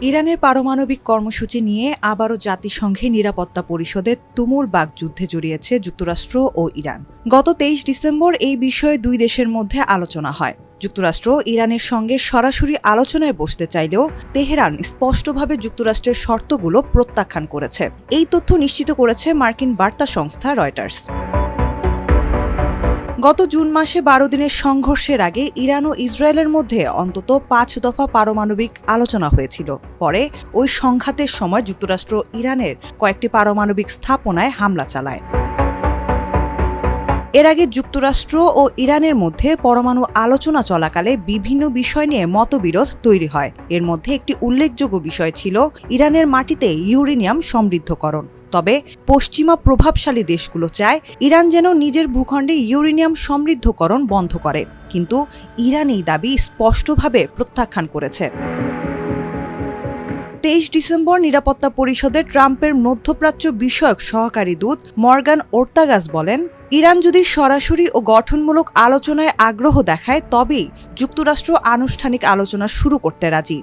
ইরানের পারমাণবিক কর্মসূচি নিয়ে আবারও জাতিসংঘে নিরাপত্তা পরিষদে তুমুল বাগযুদ্ধে জড়িয়েছে যুক্তরাষ্ট্র ও ইরান। গত তেইশ ডিসেম্বর এই বিষয়ে দুই দেশের মধ্যে আলোচনা হয়। যুক্তরাষ্ট্র ইরানের সঙ্গে সরাসরি আলোচনায় বসতে চাইলেও তেহরান স্পষ্টভাবে যুক্তরাষ্ট্রের শর্তগুলো প্রত্যাখ্যান করেছে। এই তথ্য নিশ্চিত করেছে মার্কিন বার্তা সংস্থা রয়টার্স। গত জুন মাসে বারো দিনের সংঘর্ষের আগে ইরান ও ইসরায়েলের মধ্যে অন্তত পাঁচ দফা পারমাণবিক আলোচনা হয়েছিল। পরে ওই সংঘাতের সময় যুক্তরাষ্ট্র ইরানের কয়েকটি পারমাণবিক স্থাপনায় হামলা চালায়। এর আগে যুক্তরাষ্ট্র ও ইরানের মধ্যে পরমাণু আলোচনা চলাকালে বিভিন্ন বিষয় নিয়ে মতবিরোধ তৈরি হয়। এর মধ্যে একটি উল্লেখযোগ্য বিষয় ছিল, ইরানের মাটিতে ইউরেনিয়াম সমৃদ্ধকরণ। তবে পশ্চিমা প্রভাবশালী দেশগুলো চায় ইরান যেন নিজের ভূখণ্ডে ইউরেনিয়াম সমৃদ্ধকরণ বন্ধ করে। কিন্তু ইরান এই দাবি স্পষ্টভাবে প্রত্যাখ্যান করেছে। তেইশ ডিসেম্বর নিরাপত্তা পরিষদে ট্রাম্পের মধ্যপ্রাচ্য বিষয়ক সহকারী দূত মর্গান ওর্তাগাস বলেন, ইরান যদি সরাসরি ও গঠনমূলক আলোচনায় আগ্রহ দেখায়, তবেই যুক্তরাষ্ট্র আনুষ্ঠানিক আলোচনা শুরু করতে রাজি।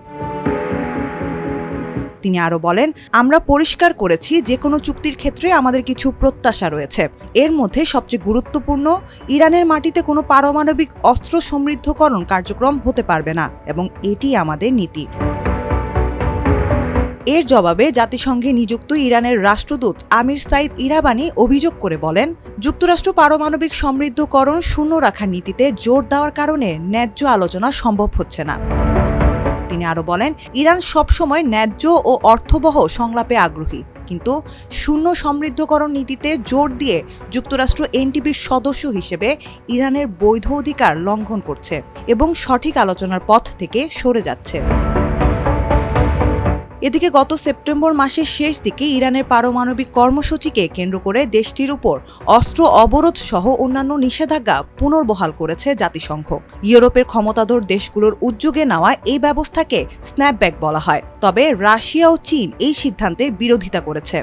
তিনি আরও বলেন, আমরা পরিষ্কার করেছি যে কোনো চুক্তির ক্ষেত্রে আমাদের কিছু প্রত্যাশা রয়েছে। এর মধ্যে সবচেয়ে গুরুত্বপূর্ণ, ইরানের মাটিতে কোনো পারমাণবিক অস্ত্র সমৃদ্ধকরণ কার্যক্রম হতে পারবে না, এবং এটি আমাদের নীতি। এর জবাবে জাতিসংঘে নিযুক্ত ইরানের রাষ্ট্রদূত আমির সাইদ ইরাবানি অভিযোগ করে বলেন, যুক্তরাষ্ট্র পারমাণবিক সমৃদ্ধকরণ শূন্য রাখার নীতিতে জোর দেওয়ার কারণে ন্যায্য আলোচনা সম্ভব হচ্ছে না। তিনি আরও বলেন, ইরান সবসময় ন্যায্য ও অর্থবহ সংলাপে আগ্রহী। কিন্তু শূন্য সমৃদ্ধকরণ নীতিতে জোর দিয়ে যুক্তরাষ্ট্র এনটিপির সদস্য হিসেবে ইরানের বৈধ অধিকার লঙ্ঘন করছে এবং সঠিক আলোচনার পথ থেকে সরে যাচ্ছে। এদিকে গত সেপ্টেম্বর মাসের শেষ দিকে ইরানের পারমাণবিক কর্মসূচিকে কেন্দ্র করে দেশটির উপর অস্ত্র অবরোধ সহ অন্যান্য নিষেধাজ্ঞা পুনর্বহাল করেছে জাতিসংঘ। ইউরোপের ক্ষমতাধর দেশগুলোর উদ্যোগে নেওয়া এই ব্যবস্থাকে স্ন্যাপব্যাক বলা হয়। তবে রাশিয়া ও চীন এই সিদ্ধান্তে বিরোধিতা করেছে।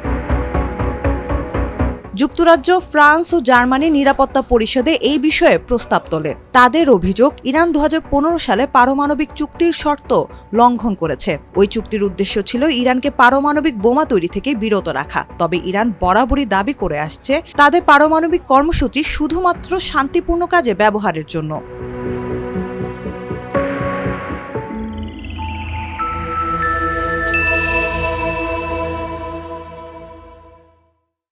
যুক্তরাজ্য, ফ্রান্স ও জার্মানি নিরাপত্তা পরিষদে এই বিষয়ে প্রস্তাব তোলে। তাদের অভিযোগ, ইরান দু হাজার পনেরো সালে পারমাণবিক চুক্তির শর্ত লঙ্ঘন করেছে। ওই চুক্তির উদ্দেশ্য ছিল ইরানকে পারমাণবিক বোমা তৈরি থেকে বিরত রাখা। তবে ইরান বরাবরই দাবি করে আসছে, তাদের পারমাণবিক কর্মসূচি শুধুমাত্র শান্তিপূর্ণ কাজে ব্যবহারের জন্য।